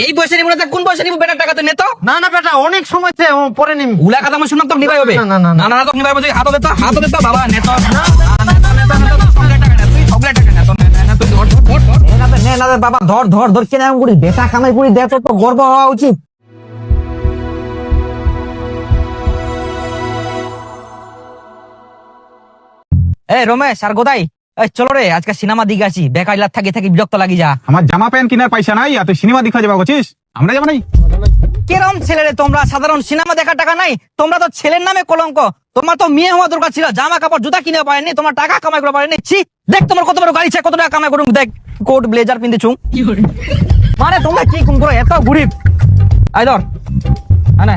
এই বয়সে নিব না কোন বয়সে নিব বেটার টাকা তো নেতো না না বেটা অনেক সময় ও পরে নিম উলা কথা আমি শুনলাম তো নিবাই হবে না, না, না, না। না তো নিবাই হবে হাত দেতো হাত দেতো বাবা নেতো না, না, না, নেতো, নেতো, তুই সবগুলা টাকা নে, তুই সবগুলা টাকা নেতো, নে, নে, নে, তুই ধর, ধর, ধর, ধর। না না বাবা ধর ধর ধর কেন করিস বেটা কামাই করি তো গর্ব হওয়া উচিত এই রমেশ আর গোদাই এই চলো রে আজকে সিনেমা দিকে আছি বেকার লাগ থাকি থাকি বিরক্ত লাগি যা। আমার জামা প্যান্ট কেনার পয়সা নাই আর তুই সিনেমা দেখা যাবা করছিস আমরা যাব নাই কেরম ছেলে রে তোমরা? সাধারণ সিনেমা দেখার টাকা নাই। তোমরা তো ছেলের নামে কলঙ্ক। তোমার তো মেয়ে হওয়া দরকার ছিল। জামা কাপড় জুতা কিনে পারেনি তোমার টাকা কামাই করে পারেনি ছি দেখ তোমার কত বড় গাড়ি চাই কত টাকা কামাই করুন দেখ কোট ব্লেজার পিন্দেছু মানে তোমরা কি কোন করো? এত গরিব। আই ধর। আনে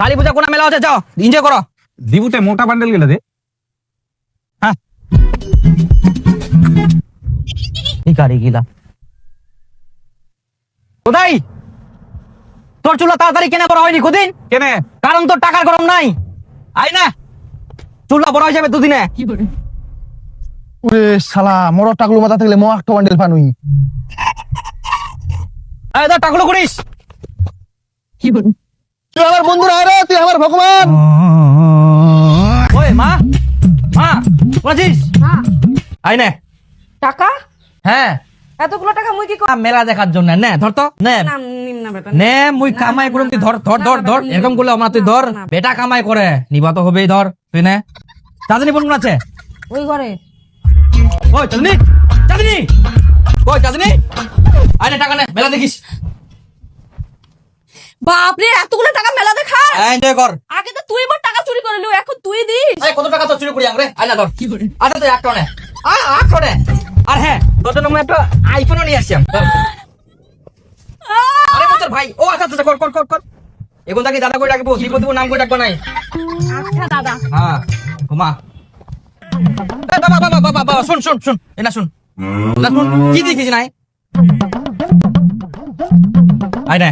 কালী পূজা কোনা মেলা হচ্ছে যাও। এনজয় করো। দিবুতে মোটা বান্ডেল গেলে দে গাড়ি গিলা। কোথায় তোর চুলা তাড়াতাড়ি কেনা করা হয়নি কদিন? কেনে? কারণ তোর টাকার গরম নাই। আই না। চুল্লা বড় হয়ে যাবে দুদিনে। ওরে শালা মোর টাকলু মাথা থাকলে মো একটা বান্ডেল ফানুই। এই ধর টাকলো করিস তুই আমার বন্ধুরা রে তুই আমার ভগবান। ওই মা মা বলছিস? হ্যাঁ আই না। টাকা? হ্যাঁ। এতগুলো টাকা মুই কি আ, মেলা দেখার জন্য নে ধর তো নে। না মুই কামাই করুম তুই ধর ধর ধর ধর এরকম করলে আমার তুই ধর বেটা কামাই করে নিবা তো হবেই ধর তুই নে। চাঁদনি বোন কোন আছে? ওই ঘরে। ওই চাঁদনি? চাঁদনি? ওই চাঁদনি? না টাকা নে মেলা দেখিস। বাপরে এতগুলো টাকা মেলা দেখা এনজয় কর। আগে তো তুই মোর টাকা চুরি করে এখন তুই দিস। এই কত টাকা তো চুরি করি আমরা আয় না ধর। কি আচ্ছা তুই একটা নে আ আট নে আর হ্যাঁ তোর একটা আইফোনও নিয়ে আসছি আরে তোর ভাই ও আচ্ছা আচ্ছা কর কর কর কর। এখন তাকে দাদা করে ডাকবো বিপদ নাম করে ডাকবো নাই? আচ্ছা দাদা। হ্যাঁ ঘুমা। এ বাবা বাবা বাবা বাবা শুন শুন শুন শুন। না শুন কি দেখিস নাই? আই না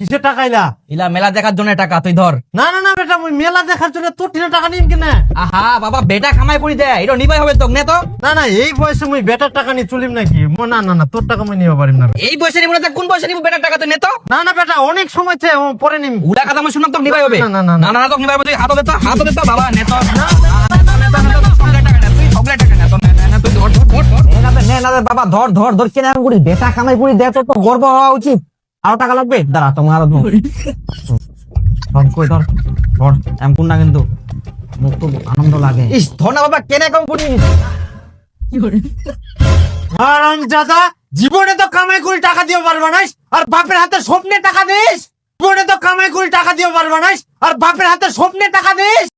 কিসের টাকা ইলা ইলা মেলা দেখার জন্য টাকা তুই ধর না না না বেটা মুই মেলা দেখার জন্য তোর টিনে টাকা নিম কিনা আহা বাবা বেটা কামাই করে দে এটা নিবাই হবে তো নে তো না না এই বয়সে মুই বেটার টাকা নিয়ে চলিম নাকি মো না না না তোর টাকা মুই নিতে পারিম না এই বয়সে নিব না কোন বয়সে নিব বেটার টাকা তো নে তো না না বেটা অনেক সময় ও পরে নিম উড়া কথা আমি শুনলাম তো নিবাই হবে না, না, না, না না। না তো নিবাই হবে হাত দে তো হাত দে তো বাবা নে তো না, না, না, নে নে নে, নে নে, নে, নে। নে না নে না বাবা ধর ধর ধর কেন করিস বেটা কামাই করি দেখ তো গর্ব হওয়া উচিত আরও টাকা লাগবে? দাঁড়া তোমার আরও ধর। ধর, কই ধর ধর। এমন না কিন্তু মুখ তো আনন্দ লাগে। ইস ধর না বাবা কেনে কম করিস আরাম দাদা জীবনে তো কামাই করে টাকা দিতে পারবা না আর বাপের হাতে স্বপ্নে টাকা দিস। জীবনে তো কামাই করে টাকা দিতে পারবা না আর বাপের হাতে স্বপ্নে টাকা দিস।